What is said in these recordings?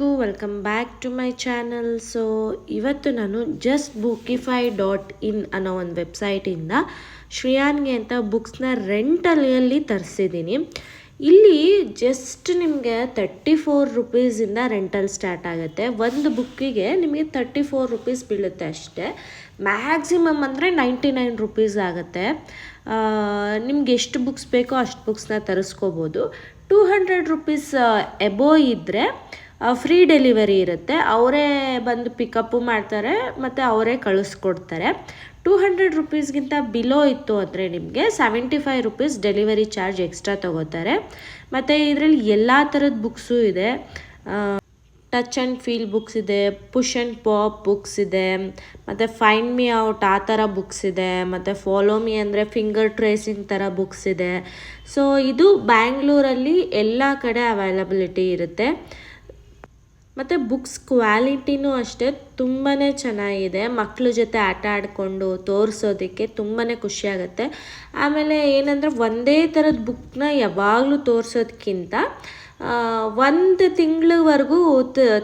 ಎಲ್ಲರಿಗೂ welcome back to my channel. So ಇವತ್ತು ನಾನು ಜಸ್ಟ್ ಬುಕಿಫೈ ಡಾಟ್ ಇನ್ ಅನ್ನೋ ಒಂದು ವೆಬ್ಸೈಟಿಂದ ಶ್ರೇಯಾನ್ಗೆ ಅಂತ ಬುಕ್ಸ್ನ ರೆಂಟಲ್ಲಿ ತರಿಸಿದ್ದೀನಿ. ಇಲ್ಲಿ ಜಸ್ಟ್ ನಿಮಗೆ ತರ್ಟಿ ಫೋರ್ ರುಪೀಸಿಂದ ರೆಂಟಲ್ ಸ್ಟಾರ್ಟ್ ಆಗುತ್ತೆ. ಒಂದು ಬುಕ್ಕಿಗೆ ನಿಮಗೆ ತರ್ಟಿ ಫೋರ್ ರುಪೀಸ್ ಬೀಳುತ್ತೆ ಅಷ್ಟೇ. ಮ್ಯಾಕ್ಸಿಮಮ್ ಅಂದರೆ ನೈಂಟಿ ನೈನ್ ರುಪೀಸ್ ಆಗುತ್ತೆ ನಿಮ್ಗೆ ಎಷ್ಟು ಬುಕ್ಸ್ ಬೇಕೋ ಅಷ್ಟು ಬುಕ್ಸ್ನ ತರಿಸ್ಕೋಬೋದು. ಟೂ ಹಂಡ್ರೆಡ್ ರುಪೀಸ್ ಎಬೋ ಇದ್ದರೆ ಫ್ರೀ ಡೆಲಿವರಿ ಇರುತ್ತೆ. ಅವರೇ ಬಂದು ಪಿಕಪ್ಪು ಮಾಡ್ತಾರೆ, ಮತ್ತು ಅವರೇ ಕಳಿಸ್ಕೊಡ್ತಾರೆ. ಟೂ ಹಂಡ್ರೆಡ್ ರುಪೀಸ್ಗಿಂತ ಬಿಲೋ ಇತ್ತು ಅಂದರೆ ನಿಮಗೆ seventy five rupees delivery charge extra ತೊಗೋತಾರೆ. ಮತ್ತು ಇದರಲ್ಲಿ ಎಲ್ಲ ಥರದ ಬುಕ್ಸು ಇದೆ. ಟಚ್ ಆ್ಯಂಡ್ ಫೀಲ್ ಬುಕ್ಸ್ ಇದೆ ಪುಷ್ ಆ್ಯಂಡ್ ಪಾಪ್ ಬುಕ್ಸ್ ಇದೆ, ಮತ್ತು ಫೈಂಡ್ ಮಿ ಔಟ್ ಆ ಥರ ಬುಕ್ಸ್ ಇದೆ, ಮತ್ತು ಫಾಲೋ ಮಿ ಅಂದರೆ ಫಿಂಗರ್ ಟ್ರೇಸಿಂಗ್ ಥರ ಬುಕ್ಸ್ ಇದೆ. ಸೊ ಇದು ಬ್ಯಾಂಗ್ಳೂರಲ್ಲಿ ಎಲ್ಲ ಕಡೆ ಅವೈಲಬಿಲಿಟಿ ಇರುತ್ತೆ. ಮತ್ತು ಬುಕ್ಸ್ ಕ್ವಾಲಿಟಿನೂ ಅಷ್ಟೇ ತುಂಬಾ ಚೆನ್ನಾಗಿದೆ. ಮಕ್ಕಳ ಜೊತೆ ಆಟ ಆಡಿಕೊಂಡು ತೋರಿಸೋದಕ್ಕೆ ತುಂಬಾ ಖುಷಿಯಾಗುತ್ತೆ. ಆಮೇಲೆ ಏನಂದರೆ ಒಂದೇ ಥರದ ಬುಕ್ನ ಯಾವಾಗಲೂ ತೋರಿಸೋದಕ್ಕಿಂತ ಒಂದು ತಿಂಗಳವರೆಗೂ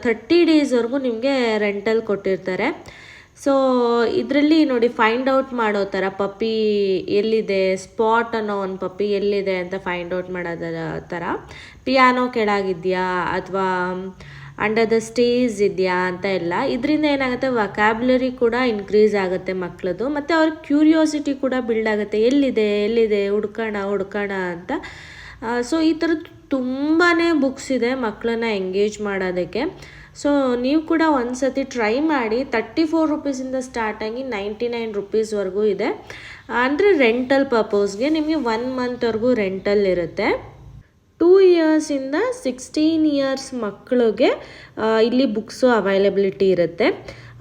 ಥರ್ಟಿ ಡೇಸ್ವರೆಗೂ ನಿಮಗೆ ರೆಂಟಲ್ಲಿ ಕೊಟ್ಟಿರ್ತಾರೆ. ಸೊ ಇದರಲ್ಲಿ ನೋಡಿ ಫೈಂಡ್ ಔಟ್ ಮಾಡೋ ಥರ ಪಪ್ಪಿ ಎಲ್ಲಿದೆ ಸ್ಪಾಟ್ ಅನ್ನೋ ಒಂದು ಪಪ್ಪಿ ಎಲ್ಲಿದೆ ಅಂತ ಫೈಂಡ್ ಔಟ್ ಮಾಡೋದರ ಥರ ಪಿಯಾನೋ ಕೆಳಗಿದೆಯಾ ಅಥವಾ ಅಂಡರ್ ದ ಸ್ಟೇಜ್ ಇದೆಯಾ ಅಂತ ಎಲ್ಲ. ಇದರಿಂದ ಏನಾಗುತ್ತೆ? ವಕ್ಯಾಬ್ಲರಿ ಕೂಡ ಇನ್ಕ್ರೀಸ್ ಆಗುತ್ತೆ ಮಕ್ಕಳದು ಮತ್ತು ಅವ್ರ ಕ್ಯೂರಿಯಾಸಿಟಿ ಕೂಡ ಬಿಲ್ಡ್ ಆಗುತ್ತೆ. ಎಲ್ಲಿದೆ? ಎಲ್ಲಿದೆ? ಹುಡ್ಕೋಣ ಹುಡ್ಕೋಣ ಅಂತ. ಸೊ ಈ ಥರದ್ದು ತುಂಬಾ ಬುಕ್ಸ್ ಇದೆ ಮಕ್ಕಳನ್ನ ಎಂಗೇಜ್ ಮಾಡೋದಕ್ಕೆ. ಸೊ ನೀವು ಕೂಡ ಒಂದು ಸತಿ ಟ್ರೈ ಮಾಡಿ. ತರ್ಟಿ ಫೋರ್ ರುಪೀಸಿಂದ ಸ್ಟಾರ್ಟ್ ಆಗಿ ನೈಂಟಿ ನೈನ್ ರುಪೀಸ್ವರೆಗೂ ಇದೆ. ಅಂದರೆ ರೆಂಟಲ್ ಪರ್ಪೋಸ್ಗೆ ನಿಮಗೆ ಒನ್ ಮಂತ್ವರೆಗೂ ರೆಂಟಲ್ ಇರುತ್ತೆ. ಟೂ ಇಯರ್ಸಿಂದ ಸಿಕ್ಸ್ಟೀನ್ ಇಯರ್ಸ್ ಮಕ್ಕಳಿಗೆ ಇಲ್ಲಿ ಬುಕ್ಸು ಅವೈಲಬಿಲಿಟಿ ಇರುತ್ತೆ.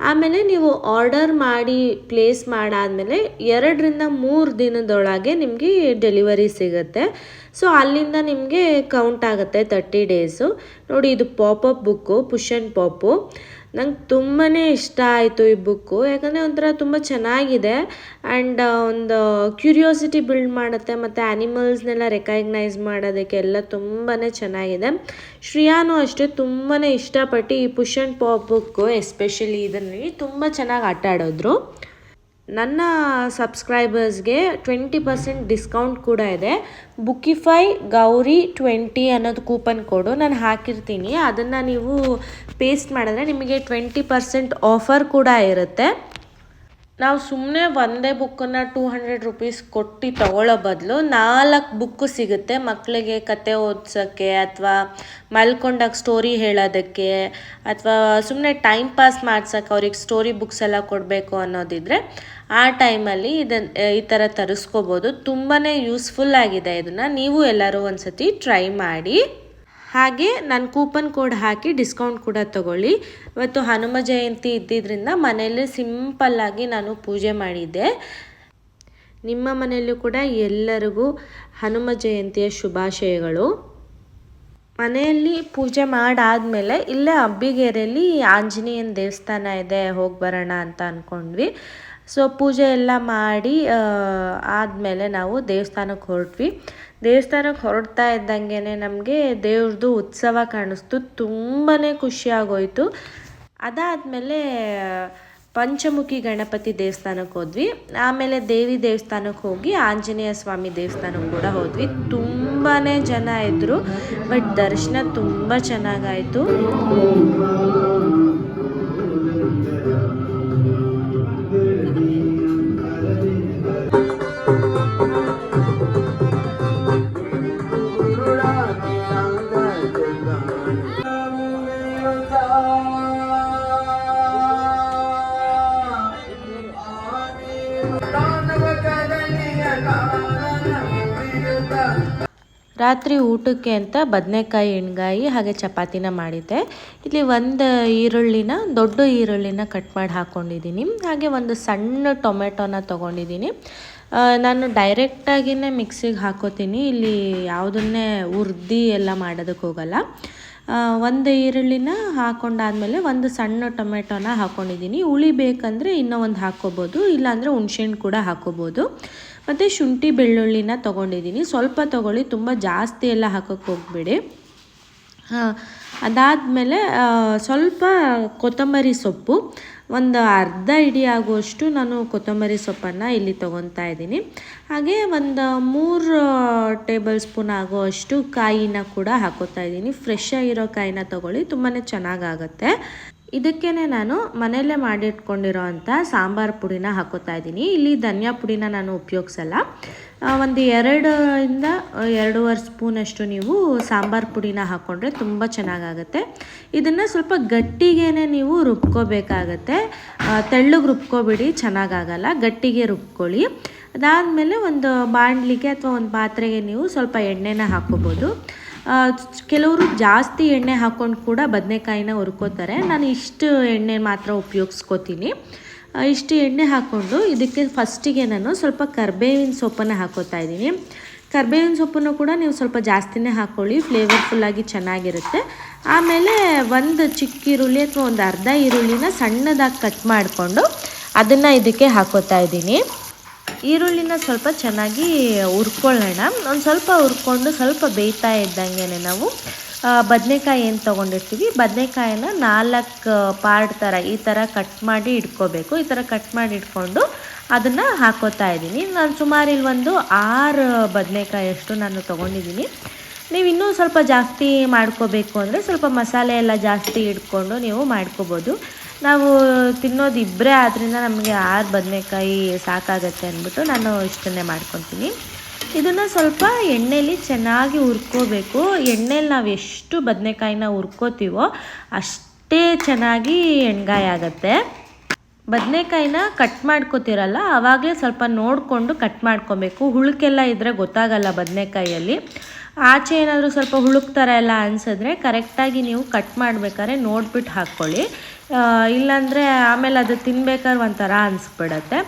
ಆಮೇಲೆ ನೀವು ಆರ್ಡರ್ ಮಾಡಿ ಪ್ಲೇಸ್ ಮಾಡಾದಮೇಲೆ ಎರಡರಿಂದ ಮೂರು ದಿನದೊಳಗೆ ನಿಮಗೆ ಡೆಲಿವರಿ ಸಿಗುತ್ತೆ. ಸೊ ಅಲ್ಲಿಂದ ನಿಮಗೆ ಕೌಂಟ್ ಆಗುತ್ತೆ ತರ್ಟಿ ಡೇಸು ನೋಡಿ, ಇದು ಪಾಪಪ್ ಬುಕ್ಕು ಪುಷನ್ ಪಾಪು ನಂಗೆ ತುಂಬಾ ಇಷ್ಟ ಆಯಿತು ಈ ಬುಕ್ಕು ಯಾಕಂದರೆ ಒಂಥರ ತುಂಬ ಚೆನ್ನಾಗಿದೆ. ಆ್ಯಂಡ್ ಒಂದು ಕ್ಯೂರಿಯಾಸಿಟಿ ಬಿಲ್ಡ್ ಮಾಡುತ್ತೆ, ಮತ್ತು ಆ್ಯನಿಮಲ್ಸ್ನೆಲ್ಲ ರೆಕಗ್ನೈಸ್ ಮಾಡೋದಕ್ಕೆಲ್ಲ ತುಂಬಾ ಚೆನ್ನಾಗಿದೆ. ಶ್ರೇಯಾನು ಅಷ್ಟೇ ತುಂಬಾ ಇಷ್ಟಪಟ್ಟು ಈ push and pop book especially ಇದರಲ್ಲಿ ತುಂಬ ಚೆನ್ನಾಗಿ ಆಟ ಆಡೋದ್ರು ನನ್ನ ಸಬ್ಸ್ಕ್ರೈಬರ್ಸ್ಗೆ ಟ್ವೆಂಟಿ ಪರ್ಸೆಂಟ್ ಡಿಸ್ಕೌಂಟ್ ಕೂಡ ಇದೆ. ಬುಕ್ಕಿಫೈ ಗೌರಿ ಟ್ವೆಂಟಿ ಅನ್ನೋದು ಕೂಪನ್ ಕೋಡು ನಾನು ಹಾಕಿರ್ತೀನಿ. ಅದನ್ನು ನೀವು ಪೇಸ್ಟ್ ಮಾಡಿದ್ರೆ ನಿಮಗೆ ಟ್ವೆಂಟಿ ಪರ್ಸೆಂಟ್ ಆಫರ್ ಕೂಡ ಇರುತ್ತೆ. ನಾವು ಸುಮ್ಮನೆ ಒಂದೇ ಬುಕ್ಕನ್ನು ಟೂ ಹಂಡ್ರೆಡ್ ರುಪೀಸ್ ಕೊಟ್ಟು ತಗೊಳ್ಳೋ ಬದಲು ನಾಲ್ಕು ಬುಕ್ಕು ಸಿಗುತ್ತೆ ಮಕ್ಕಳಿಗೆ ಕತೆ ಓದ್ಸೋಕ್ಕೆ ಅಥವಾ ಮಲ್ಕೊಂಡಾಗ ಸ್ಟೋರಿ ಹೇಳೋದಕ್ಕೆ ಅಥವಾ ಸುಮ್ಮನೆ ಟೈಮ್ ಪಾಸ್ ಮಾಡ್ಸೋಕ್ಕೆ ಅವ್ರಿಗೆ ಸ್ಟೋರಿ ಬುಕ್ಸ್ ಎಲ್ಲ ಕೊಡಬೇಕು ಅನ್ನೋದಿದ್ರೆ ಆ ಟೈಮಲ್ಲಿ ಇದನ್ನು ಈ ಥರ ತರಿಸ್ಕೋಬೋದು. ತುಂಬಾ ಯೂಸ್ಫುಲ್ ಆಗಿದೆ ಇದನ್ನು. ನೀವು ಎಲ್ಲರೂ ಒಂದು ಸತಿ ಟ್ರೈ ಮಾಡಿ. ಹಾಗೆ ನಾನು ಕೂಪನ್ ಕೋಡ್ ಹಾಕಿ ಡಿಸ್ಕೌಂಟ್ ಕೂಡ ತಗೊಳ್ಳಿ. ಇವತ್ತು ಹನುಮ ಜಯಂತಿ ಇದ್ದಿದ್ದರಿಂದ ಮನೆಯಲ್ಲೇ ಸಿಂಪಲ್ಲಾಗಿ ನಾನು ಪೂಜೆ ಮಾಡಿದ್ದೆ. ನಿಮ್ಮ ಮನೆಯಲ್ಲೂ ಕೂಡ ಎಲ್ಲರಿಗೂ ಹನುಮ ಜಯಂತಿಯ ಶುಭಾಶಯಗಳು. ಮನೆಯಲ್ಲಿ ಪೂಜೆ ಮಾಡಾದಮೇಲೆ ಇಲ್ಲೇ ಅಬ್ಬಿಗೆರೆಯಲ್ಲಿ ಆಂಜನೇಯನ ದೇವಸ್ಥಾನ ಇದೆ, ಹೋಗಿ ಬರೋಣ ಅಂತ ಅಂದ್ಕೊಂಡ್ವಿ ಸೊ ಪೂಜೆ ಎಲ್ಲ ಮಾಡಿ ಆದಮೇಲೆ ನಾವು ದೇವಸ್ಥಾನಕ್ಕೆ ಹೊರಟ್ವಿ. ದೇವಸ್ಥಾನಕ್ಕೆ ಹೊರಡ್ತಾ ಇದ್ದಂಗೆ ನಮಗೆ ದೇವ್ರದ್ದು ಉತ್ಸವ ಕಾಣಿಸ್ತು. ತುಂಬಾ ಖುಷಿಯಾಗೋಯಿತು ಅದಾದಮೇಲೆ ಪಂಚಮುಖಿ ಗಣಪತಿ ದೇವಸ್ಥಾನಕ್ಕೆ ಹೋದ್ವಿ. ಆಮೇಲೆ ದೇವಿ ದೇವಸ್ಥಾನಕ್ಕೆ ಹೋಗಿ ಆಂಜನೇಯ ಸ್ವಾಮಿ ದೇವಸ್ಥಾನಕ್ಕೆ ಕೂಡ ಹೋದ್ವಿ. ತುಂಬಾ ಜನ ಇದ್ದರು ಬಟ್ ದರ್ಶನ ತುಂಬ ಚೆನ್ನಾಗಾಯಿತು. ರಾತ್ರಿ ಊಟಕ್ಕೆ ಅಂತ ಬದನೆಕಾಯಿ ಎಣ್ಗಾಯಿ ಹಾಗೆ ಚಪಾತಿನ ಮಾಡಿದ್ದೆ. ಇಲ್ಲಿ ಒಂದು ಈರುಳ್ಳಿನ, ದೊಡ್ಡ ಈರುಳ್ಳಿನ ಕಟ್ ಮಾಡಿ ಹಾಕ್ಕೊಂಡಿದ್ದೀನಿ ಹಾಗೆ ಒಂದು ಸಣ್ಣ ಟೊಮೆಟೊನ ತೊಗೊಂಡಿದ್ದೀನಿ. ನಾನು ಡೈರೆಕ್ಟಾಗಿಯೇ ಮಿಕ್ಸಿಗೆ ಹಾಕೋತೀನಿ. ಇಲ್ಲಿ ಯಾವುದನ್ನೇ ಹುರ್ದು ಎಲ್ಲ ಮಾಡೋದಕ್ಕೆ ಹೋಗಲ್ಲ ಒಂದು ಈರುಳ್ಳಿನ ಹಾಕೊಂಡಾದ್ಮೇಲೆ ಒಂದು ಸಣ್ಣ ಟೊಮೆಟೊನ ಹಾಕ್ಕೊಂಡಿದ್ದೀನಿ ಹುಳಿ ಬೇಕಂದರೆ ಇನ್ನೂ ಒಂದು ಹಾಕ್ಕೋಬೋದು, ಇಲ್ಲಾಂದರೆ ಹುಣ್ಸೆಹಣ್ಣು ಕೂಡ ಹಾಕ್ಕೋಬೋದು. ಮತ್ತು ಶುಂಠಿ ಬೆಳ್ಳುಳ್ಳಿನ ತೊಗೊಂಡಿದ್ದೀನಿ. ಸ್ವಲ್ಪ ತೊಗೊಳ್ಳಿ, ತುಂಬ ಜಾಸ್ತಿ ಎಲ್ಲ ಹಾಕೋಕ್ಕೆ ಹೋಗ್ಬೇಡಿ. ಅದಾದಮೇಲೆ ಸ್ವಲ್ಪ ಕೊತ್ತಂಬರಿ ಸೊಪ್ಪು. ಒಂದು ಅರ್ಧ ಇಡಿ ಆಗುವಷ್ಟು ನಾನು ಕೊತ್ತಂಬರಿ ಸೊಪ್ಪನ್ನು ಇಲ್ಲಿ ತೊಗೊತಾ ಇದ್ದೀನಿ. ಹಾಗೆ ಒಂದು ಮೂರು ಟೇಬಲ್ ಸ್ಪೂನ್ ಆಗುವಷ್ಟು ಕಾಯಿನ ಕೂಡ ಹಾಕೋತಾ ಇದ್ದೀನಿ. ಫ್ರೆಶ್ ಆಗಿರೋ ಕಾಯಿನ ತಗೊಳ್ಳಿ ತುಂಬಾ ಚೆನ್ನಾಗಾಗತ್ತೆ. ಇದಕ್ಕೇ ನಾನು ಮನೆಯಲ್ಲೇ ಮಾಡಿಟ್ಕೊಂಡಿರೋ ಅಂಥ ಸಾಂಬಾರು ಪುಡಿನ ಹಾಕೋತಾ ಇದ್ದೀನಿ. ಇಲ್ಲಿ ಧನಿಯಾ ಪುಡಿನ ನಾನು ಉಪಯೋಗಿಸಲ್ಲ. ಒಂದು ಎರಡರಿಂದ ಎರಡೂವರೆ ಸ್ಪೂನಷ್ಟು ನೀವು ಸಾಂಬಾರು ಪುಡಿನ ಹಾಕ್ಕೊಂಡ್ರೆ ತುಂಬ ಚೆನ್ನಾಗಾಗತ್ತೆ. ಇದನ್ನು ಸ್ವಲ್ಪ ಗಟ್ಟಿಗೇನೆ ನೀವು ರುಬ್ಕೋಬೇಕಾಗತ್ತೆ. ತೆಳ್ಳಗೆ ರುಬ್ಕೋಬೇಡಿ, ಚೆನ್ನಾಗಾಗಲ್ಲ. ಗಟ್ಟಿಗೆ ರುಬ್ಕೊಳ್ಳಿ. ಅದಾದಮೇಲೆ ಒಂದು ಬಾಣಲಿಗೆ ಅಥವಾ ಒಂದು ಪಾತ್ರೆಗೆ ನೀವು ಸ್ವಲ್ಪ ಎಣ್ಣೆನ ಹಾಕ್ಕೋಬೋದು ಕೆಲವರು ಜಾಸ್ತಿ ಎಣ್ಣೆ ಹಾಕ್ಕೊಂಡು ಕೂಡ ಬದನೆಕಾಯಿನ ಹುರ್ಕೋತಾರೆ. ನಾನು ಇಷ್ಟು ಎಣ್ಣೆ ಮಾತ್ರ ಉಪಯೋಗಿಸ್ಕೋತೀನಿ. ಇಷ್ಟು ಎಣ್ಣೆ ಹಾಕ್ಕೊಂಡು ಇದಕ್ಕೆ ಫಸ್ಟಿಗೆ ನಾನು ಸ್ವಲ್ಪ ಕರ್ಬೇವಿನ ಸೊಪ್ಪನ್ನು ಹಾಕೋತಾ ಇದ್ದೀನಿ. ಕರ್ಬೇವಿನ ಸೊಪ್ಪನ್ನು ಕೂಡ ನೀವು ಸ್ವಲ್ಪ ಜಾಸ್ತಿನೇ ಹಾಕ್ಕೊಳ್ಳಿ ಫ್ಲೇವರ್ಫುಲ್ಲಾಗಿ ಚೆನ್ನಾಗಿರುತ್ತೆ. ಆಮೇಲೆ ಒಂದು ಚಿಕ್ಕ ಈರುಳ್ಳಿ ಅಥವಾ ಒಂದು ಅರ್ಧ ಈರುಳ್ಳಿನ ಸಣ್ಣದಾಗಿ ಕಟ್ ಮಾಡಿಕೊಂಡು ಅದನ್ನು ಇದಕ್ಕೆ ಹಾಕೋತಾ ಇದ್ದೀನಿ. ಈರುಳ್ಳಿನ ಸ್ವಲ್ಪ ಚೆನ್ನಾಗಿ ಹುರ್ಕೊಳ್ಳೋಣ. ಒಂದು ಸ್ವಲ್ಪ ಹುರ್ಕೊಂಡು ಸ್ವಲ್ಪ ಬೇಯ್ತಾ ಇದ್ದಂಗೆ ನಾವು ಬದನೆಕಾಯಿ ಏನು ತೊಗೊಂಡಿರ್ತೀವಿ? ಬದನೆಕಾಯಿನ ನಾಲ್ಕು ಪಾರ್ಟ್ ಥರ ಈ ಥರ ಕಟ್ ಮಾಡಿ ಇಟ್ಕೋಬೇಕು. ಈ ಥರ ಕಟ್ ಮಾಡಿ ಇಟ್ಕೊಂಡು ಅದನ್ನು ಹಾಕೋತಾ ಇದ್ದೀನಿ. ನಾನು ಸುಮಾರು ಇಲ್ಲಿ ಒಂದು ಆರು ಬದನೆಕಾಯಿ ಅಷ್ಟು ನಾನು ತೊಗೊಂಡಿದ್ದೀನಿ. ನೀವು ಇನ್ನೂ ಸ್ವಲ್ಪ ಜಾಸ್ತಿ ಮಾಡ್ಕೋಬೇಕು ಅಂದರೆ ಸ್ವಲ್ಪ ಮಸಾಲೆ ಎಲ್ಲ ಜಾಸ್ತಿ ಇಟ್ಕೊಂಡು ನೀವು ಮಾಡ್ಕೋಬೋದು. ನಾವು ತಿನ್ನೋದು ಇಬ್ಬರೇ ಆದ್ದರಿಂದ ನಮಗೆ ಆರು ಬದನೆಕಾಯಿ ಸಾಕಾಗತ್ತೆ ಅಂದ್ಬಿಟ್ಟು ನಾನು ಇಷ್ಟನ್ನೇ ಮಾಡ್ಕೊತೀನಿ. ಇದನ್ನು ಸ್ವಲ್ಪ ಎಣ್ಣೆಲಿ ಚೆನ್ನಾಗಿ ಹುರ್ಕೋಬೇಕು. ಎಣ್ಣೆಲಿ ನಾವು ಎಷ್ಟು ಬದನೆಕಾಯಿನ ಹುರ್ಕೋತೀವೋ ಅಷ್ಟೇ ಚೆನ್ನಾಗಿ ಎಣ್ಗಾಯಿ ಆಗುತ್ತೆ. ಬದನೆಕಾಯಿನ ಕಟ್ ಮಾಡ್ಕೋತಿರಲ್ಲ ಆವಾಗಲೇ ಸ್ವಲ್ಪ ನೋಡಿಕೊಂಡು ಕಟ್ ಮಾಡ್ಕೊಬೇಕು. ಹುಳುಕೆಲ್ಲ ಇದ್ದರೆ ಗೊತ್ತಾಗಲ್ಲ ಬದನೆಕಾಯಲ್ಲಿ ಆಚೆ ಏನಾದರೂ ಸ್ವಲ್ಪ ಹುಳುಕ್ತಾರೆ ಎಲ್ಲ ಅನಿಸಿದ್ರೆ ಕರೆಕ್ಟಾಗಿ ನೀವು ಕಟ್ ಮಾಡ್ಬೇಕಾದ್ರೆ ನೋಡ್ಬಿಟ್ಟು ಹಾಕ್ಕೊಳ್ಳಿ. ಇಲ್ಲಾಂದರೆ ಆಮೇಲೆ ಅದು ತಿನ್ಬೇಕಾದ್ರೆ ಒಂಥರ ಅನಿಸ್ಬಿಡತ್ತೆ.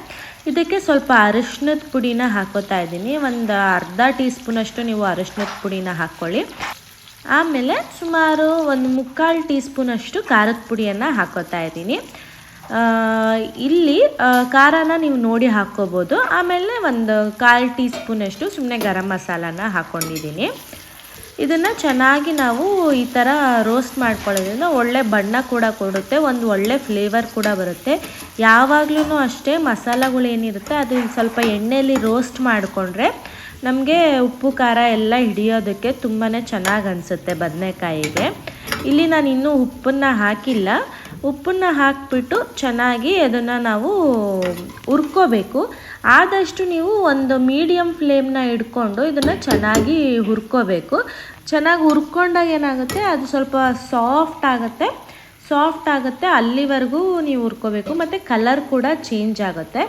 ಇದಕ್ಕೆ ಸ್ವಲ್ಪ ಅರಿಶಿನದ ಪುಡಿನ ಹಾಕೋತಾ ಇದ್ದೀನಿ. ಒಂದು ಅರ್ಧ ಟೀ ಸ್ಪೂನಷ್ಟು ನೀವು ಅರಿಶಿನದ ಪುಡಿನ ಹಾಕ್ಕೊಳ್ಳಿ. ಆಮೇಲೆ ಸುಮಾರು ಒಂದು ಮುಕ್ಕಾಲು ಟೀ ಸ್ಪೂನಷ್ಟು ಖಾರದ ಪುಡಿಯನ್ನು ಹಾಕೋತಾ ಇದ್ದೀನಿ. ಇಲ್ಲಿ ಖಾರನ ನೀವು ನೋಡಿ ಹಾಕ್ಕೋಬೋದು ಆಮೇಲೆ ಒಂದು ಕಾಲು ಟೀ ಸ್ಪೂನಷ್ಟು ಸುಮ್ಮನೆ ಗರಂ ಮಸಾಲಾನ ಹಾಕ್ಕೊಂಡಿದ್ದೀನಿ ಇದನ್ನು ಚೆನ್ನಾಗಿ ನಾವು ಈ ಥರ ರೋಸ್ಟ್ ಮಾಡ್ಕೊಳ್ಳೋದ್ರಿಂದ ಒಳ್ಳೆ ಬಣ್ಣ ಕೂಡ ಕೊಡುತ್ತೆ, ಒಂದು ಒಳ್ಳೆ ಫ್ಲೇವರ್ ಕೂಡ ಬರುತ್ತೆ. ಯಾವಾಗಲೂ ಅಷ್ಟೇ ಮಸಾಲಗಳು ಏನಿರುತ್ತೆ, ಅದು ಸ್ವಲ್ಪ ಎಣ್ಣೆಯಲ್ಲಿ ರೋಸ್ಟ್ ಮಾಡಿಕೊಂಡ್ರೆ ನಮಗೆ ಉಪ್ಪು, ಖಾರ ಎಲ್ಲ ಹಿಡಿಯೋದಕ್ಕೆ ತುಂಬಾ ಚೆನ್ನಾಗಿ ಅನಿಸುತ್ತೆ ಬದನೆಕಾಯಿಗೆ. ಇಲ್ಲಿ ನಾನು ಇನ್ನೂ ಉಪ್ಪನ್ನು ಹಾಕಿಲ್ಲ. ಉಪ್ಪನ್ನು ಹಾಕಿಬಿಟ್ಟು ಚೆನ್ನಾಗಿ ಅದನ್ನು ನಾವು ಹುರ್ಕೋಬೇಕು. ಆದಷ್ಟು ನೀವು ಒಂದು ಮೀಡಿಯಮ್ ಫ್ಲೇಮ್ನ ಇಟ್ಕೊಂಡು ಇದನ್ನು ಚೆನ್ನಾಗಿ ಹುರ್ಕೋಬೇಕು. ಚೆನ್ನಾಗಿ ಹುರ್ಕೊಂಡಾಗ ಏನಾಗುತ್ತೆ, ಅದು ಸ್ವಲ್ಪ ಸಾಫ್ಟ್ ಆಗುತ್ತೆ. ಸಾಫ್ಟ್ ಆಗುತ್ತೆ, ಅಲ್ಲಿವರೆಗೂ ನೀವು ಹುರ್ಕೋಬೇಕು. ಮತ್ತು ಕಲರ್ ಕೂಡ ಚೇಂಜ್ ಆಗುತ್ತೆ.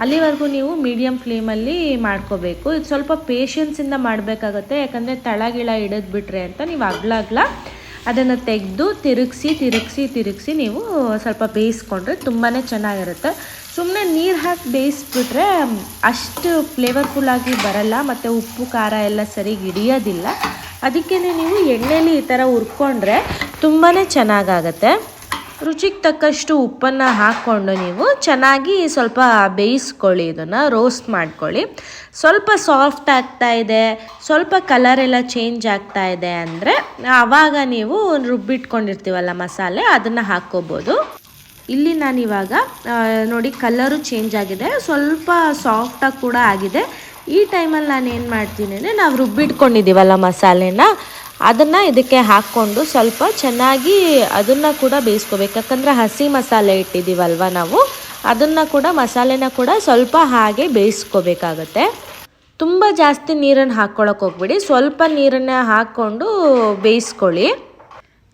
ಅಲ್ಲಿವರೆಗೂ ನೀವು ಮೀಡಿಯಮ್ ಫ್ಲೇಮಲ್ಲಿ ಮಾಡ್ಕೋಬೇಕು. ಇದು ಸ್ವಲ್ಪ ಪೇಷನ್ಸಿಂದ ಮಾಡಬೇಕಾಗುತ್ತೆ. ಯಾಕಂದರೆ ತಳಗಿಳ ಹಿಡಿದ್ಬಿಟ್ರೆ ಅಂತ ನೀವು ಅಗ್ಲ ಅದನ್ನು ತೆಗೆದು ತಿರುಗಿಸಿ ತಿರುಗಿಸಿ ತಿರುಗಿಸಿ ನೀವು ಸ್ವಲ್ಪ ಬೇಯಿಸ್ಕೊಂಡ್ರೆ ತುಂಬಾ ಚೆನ್ನಾಗಿರುತ್ತೆ. ಸುಮ್ಮನೆ ನೀರು ಹಾಕಿ ಬೇಯಿಸ್ಬಿಟ್ರೆ ಅಷ್ಟು ಫ್ಲೇವರ್ಫುಲ್ಲಾಗಿ ಬರಲ್ಲ, ಮತ್ತು ಉಪ್ಪು, ಖಾರ ಎಲ್ಲ ಸರಿಗೆ ಹಿಡಿಯೋದಿಲ್ಲ. ಅದಕ್ಕೇ ನೀವು ಎಣ್ಣೆಲಿ ಈ ಥರ ಹುರ್ಕೊಂಡ್ರೆ ತುಂಬಾ ಚೆನ್ನಾಗಾಗತ್ತೆ. ರುಚಿಗೆ ತಕ್ಕಷ್ಟು ಉಪ್ಪನ್ನು ಹಾಕ್ಕೊಂಡು ನೀವು ಚೆನ್ನಾಗಿ ಸ್ವಲ್ಪ ಬೇಯಿಸ್ಕೊಳ್ಳಿ, ಇದನ್ನು ರೋಸ್ಟ್ ಮಾಡ್ಕೊಳ್ಳಿ. ಸ್ವಲ್ಪ ಸಾಫ್ಟ್ ಆಗ್ತಾ ಇದೆ, ಸ್ವಲ್ಪ ಕಲರ್ ಎಲ್ಲ ಚೇಂಜ್ ಆಗ್ತಾ ಇದೆ ಅಂದರೆ ಆವಾಗ ನೀವು ರುಬ್ಬಿಟ್ಕೊಂಡಿರ್ತೀವಲ್ಲ ಮಸಾಲೆ, ಅದನ್ನು ಹಾಕ್ಕೋಬೋದು. ಇಲ್ಲಿ ನಾನು ಇವಾಗ ನೋಡಿ ಕಲರು ಚೇಂಜ್ ಆಗಿದೆ, ಸ್ವಲ್ಪ ಸಾಫ್ಟಾಗಿ ಕೂಡ ಆಗಿದೆ. ಈ ಟೈಮಲ್ಲಿ ನಾನು ಏನು ಮಾಡ್ತೀನಿ ಅಂದರೆ ನಾವು ರುಬ್ಬಿಟ್ಕೊಂಡಿದ್ದೀವಲ್ಲ ಮಸಾಲೆನ ಅದನ್ನು ಇದಕ್ಕೆ ಹಾಕ್ಕೊಂಡು ಸ್ವಲ್ಪ ಚೆನ್ನಾಗಿ ಅದನ್ನು ಕೂಡ ಬೇಯಿಸ್ಕೋಬೇಕು. ಯಾಕಂದರೆ ಹಸಿ ಮಸಾಲೆ ಇಟ್ಟಿದ್ದೀವಲ್ವ ನಾವು, ಅದನ್ನು ಕೂಡ, ಮಸಾಲೆನ ಕೂಡ ಸ್ವಲ್ಪ ಹಾಗೆ ಬೇಯಿಸ್ಕೋಬೇಕಾಗತ್ತೆ. ತುಂಬ ಜಾಸ್ತಿ ನೀರನ್ನು ಹಾಕ್ಕೊಳಕ್ಕೆ ಹೋಗ್ಬಿಡಿ. ಸ್ವಲ್ಪ ನೀರನ್ನು ಹಾಕ್ಕೊಂಡು ಬೇಯಿಸ್ಕೊಳ್ಳಿ.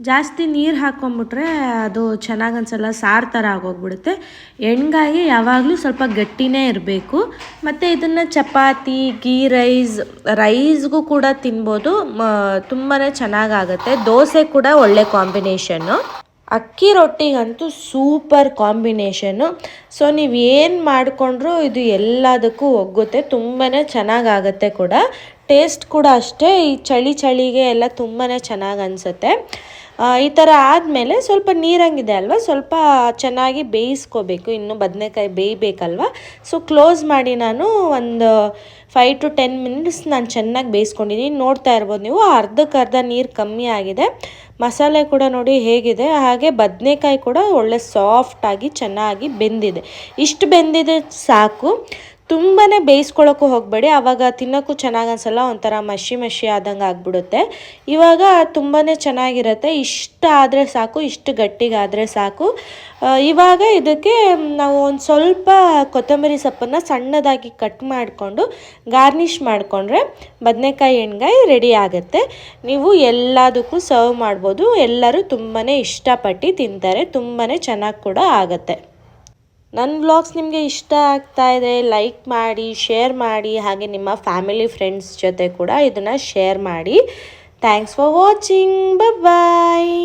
ಜಾಸ್ತಿ ನೀರು ಹಾಕ್ಕೊಂಬಿಟ್ರೆ ಅದು ಚೆನ್ನಾಗಿ ಅನ್ಸಲ್ಲ, ಸಾರು ಥರ ಆಗೋಗ್ಬಿಡುತ್ತೆ. ಎಣ್ಗಾಯಿ ಯಾವಾಗಲೂ ಸ್ವಲ್ಪ ಗಟ್ಟಿನೇ ಇರಬೇಕು. ಮತ್ತು ಇದನ್ನು ಚಪಾತಿ, ಗೀ ರೈಸ್, ರೈಸ್ಗೂ ಕೂಡ ತಿನ್ಬೋದು. ತುಂಬಾ ಚೆನ್ನಾಗಾಗತ್ತೆ. ದೋಸೆ ಕೂಡ ಒಳ್ಳೆ ಕಾಂಬಿನೇಷನ್ನು. ಅಕ್ಕಿ ರೊಟ್ಟಿಗಂತೂ ಸೂಪರ್ ಕಾಂಬಿನೇಷನ್ನು. ಸೊ, ನೀವು ಏನು ಮಾಡಿಕೊಂಡ್ರೂ ಇದು ಎಲ್ಲದಕ್ಕೂ ಒಗ್ಗುತ್ತೆ. ತುಂಬಾ ಚೆನ್ನಾಗಾಗತ್ತೆ ಕೂಡ. ಟೇಸ್ಟ್ ಕೂಡ ಅಷ್ಟೇ. ಈ ಚಳಿ ಚಳಿಗೆ ಎಲ್ಲ ತುಂಬಾ ಚೆನ್ನಾಗಿ ಅನಿಸುತ್ತೆ. ಈ ಥರ ಆದಮೇಲೆ ಸ್ವಲ್ಪ ನೀರಂಗಿದೆ ಅಲ್ವಾ? ಸ್ವಲ್ಪ ಚೆನ್ನಾಗಿ ಬೇಯಿಸ್ಕೋಬೇಕು. ಇನ್ನು ಬದನೆಕಾಯಿ ಬೇಯಬೇಕಲ್ವ? ಸೊ ಕ್ಲೋಸ್ ಮಾಡಿ ನಾನು ಒಂದು ಫೈವ್ ಟು ಟೆನ್ ಮಿನಿಟ್ಸ್ ನಾನು ಚೆನ್ನಾಗಿ ಬೇಯಿಸ್ಕೊಂಡಿದ್ದೀನಿ ನೋಡ್ತಾ ಇರ್ಬೋದು ನೀವು ಅರ್ಧಕ್ಕರ್ಧ ನೀರು ಕಮ್ಮಿ ಆಗಿದೆ. ಮಸಾಲೆ ಕೂಡ ನೋಡಿ ಹೇಗಿದೆ. ಹಾಗೆ ಬದನೆಕಾಯಿ ಕೂಡ ಒಳ್ಳೆ ಸಾಫ್ಟಾಗಿ ಚೆನ್ನಾಗಿ ಬೆಂದಿದೆ. ಇಷ್ಟು ಬೆಂದಿದೆ ಸಾಕು. ತುಂಬಾ ಬೇಯಿಸ್ಕೊಳ್ಳೋಕ್ಕೂ ಹೋಗಬೇಡಿ. ಆವಾಗ ತಿನ್ನೋಕ್ಕೂ ಚೆನ್ನಾಗಿ ಅನ್ಸಲ್ಲ, ಒಂಥರ ಮಸಿ ಮಸಿ ಆದಂಗೆ ಆಗಿಬಿಡುತ್ತೆ. ಇವಾಗ ತುಂಬಾ ಚೆನ್ನಾಗಿರುತ್ತೆ. ಇಷ್ಟು ಆದರೆ ಸಾಕು, ಇಷ್ಟು ಗಟ್ಟಿಗಾದರೆ ಸಾಕು. ಇವಾಗ ಇದಕ್ಕೆ ನಾವು ಒಂದು ಸ್ವಲ್ಪ ಕೊತ್ತಂಬರಿ ಸೊಪ್ಪನ್ನು ಸಣ್ಣದಾಗಿ ಕಟ್ ಮಾಡಿಕೊಂಡು ಗಾರ್ನಿಷ್ ಮಾಡಿಕೊಂಡ್ರೆ ಬದನೆಕಾಯಿ ಎಣ್ಗಾಯಿ ರೆಡಿ ಆಗುತ್ತೆ. ನೀವು ಎಲ್ಲದಕ್ಕೂ ಸರ್ವ್ ಮಾಡ್ಬೋದು. ಎಲ್ಲರೂ ತುಂಬಾ ಇಷ್ಟಪಟ್ಟು ತಿಂತಾರೆ. ತುಂಬಾ ಚೆನ್ನಾಗಿ ಕೂಡ ಆಗುತ್ತೆ. ನನ್ನ ವ್ಲಾಗ್ಸ್ ನಿಮಗೆ ಇಷ್ಟ ಆಗ್ತಾ ಇದೆ ಲೈಕ್ ಮಾಡಿ ಶೇರ್ ಮಾಡಿ, ಹಾಗೆ ನಿಮ್ಮ ಫ್ಯಾಮಿಲಿ ಫ್ರೆಂಡ್ಸ್ ಜೊತೆ ಕೂಡ ಇದನ್ನು ಶೇರ್ ಮಾಡಿ. Thanks for watching bye